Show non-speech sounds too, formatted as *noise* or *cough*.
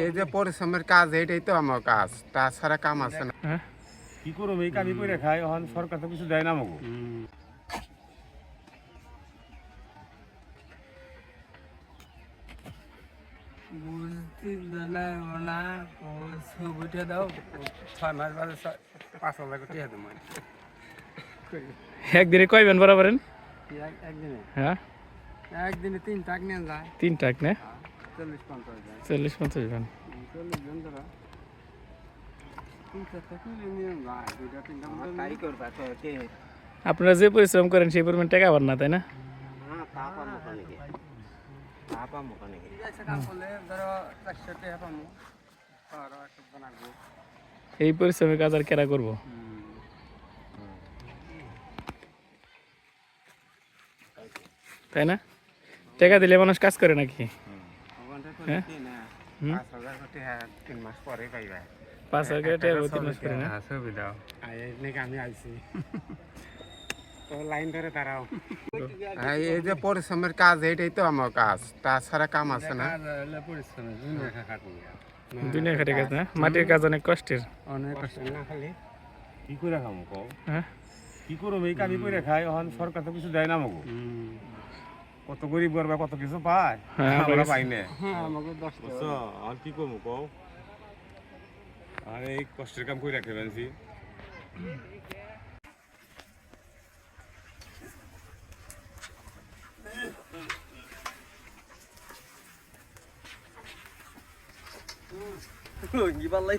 এই যে পরিশ্রমের কাজ এটাই তো আমার কাজ। তাছাড়া কাম আছে না। হ্যাঁ? কি করব? এই কামি করে খাই এখন সরকার তো কিছু দেয় না আমাকে। বুঝতে দিলে না ছবিটা দাও ছয় মাস বাদে পাঁচ হাজার কোটি হাতে মানে একদিনে কয় বেন বরাবরেন? একদিনে। হ্যাঁ? একদিনে তিন টাক নিয়ে যায়। তিন টাক না? চল্লিশ পঞ্চাশ যায় চল্লিশ পঞ্চাশ চল্লিশ জন ধরো আপনারা যে পরিশ্রম করেন সেই পরিমাণ টাকা আবার না তাই না? এই পরিশ্রমের কাজ আর কেরা করব? তাই না? টাকা দিলে মানুষ কাজ করে নাকি? হ্যাঁ? পাঁচ হাজার কোটি হ্যাঁ তিন মাস পরে পাইবা। পাঁচ হাজার টাকা তিন মাস করে না? হ্যাঁ, সুবিধা নাকি আমি আইছি। *laughs* তো লাইন ধরে দাঁড়াও। *laughs* হ্যাঁ, এই যে পরিশ্রমের কাজ এটাই তো আমার কাজ। তাছাড়া কাম আছে না? দুনিয়া খাটে কাজ না মাটির কাজ অনেক কষ্টের। অনেক কষ্ট। না খালি? কি করে খামো কও? হ্যাঁ? কি করব এই কামি করে খাই এখন সরকার তো কিছু দেয় না আমাকে কত গরিব গরবা কত কিছু পায় হ্যাঁ, আমরা পাই না। হ্যাঁ আমাকে দশ বুঝছ? আর কি করব কও? আর এই কষ্টের কাম করে রাখতে পারছি কি পারলাই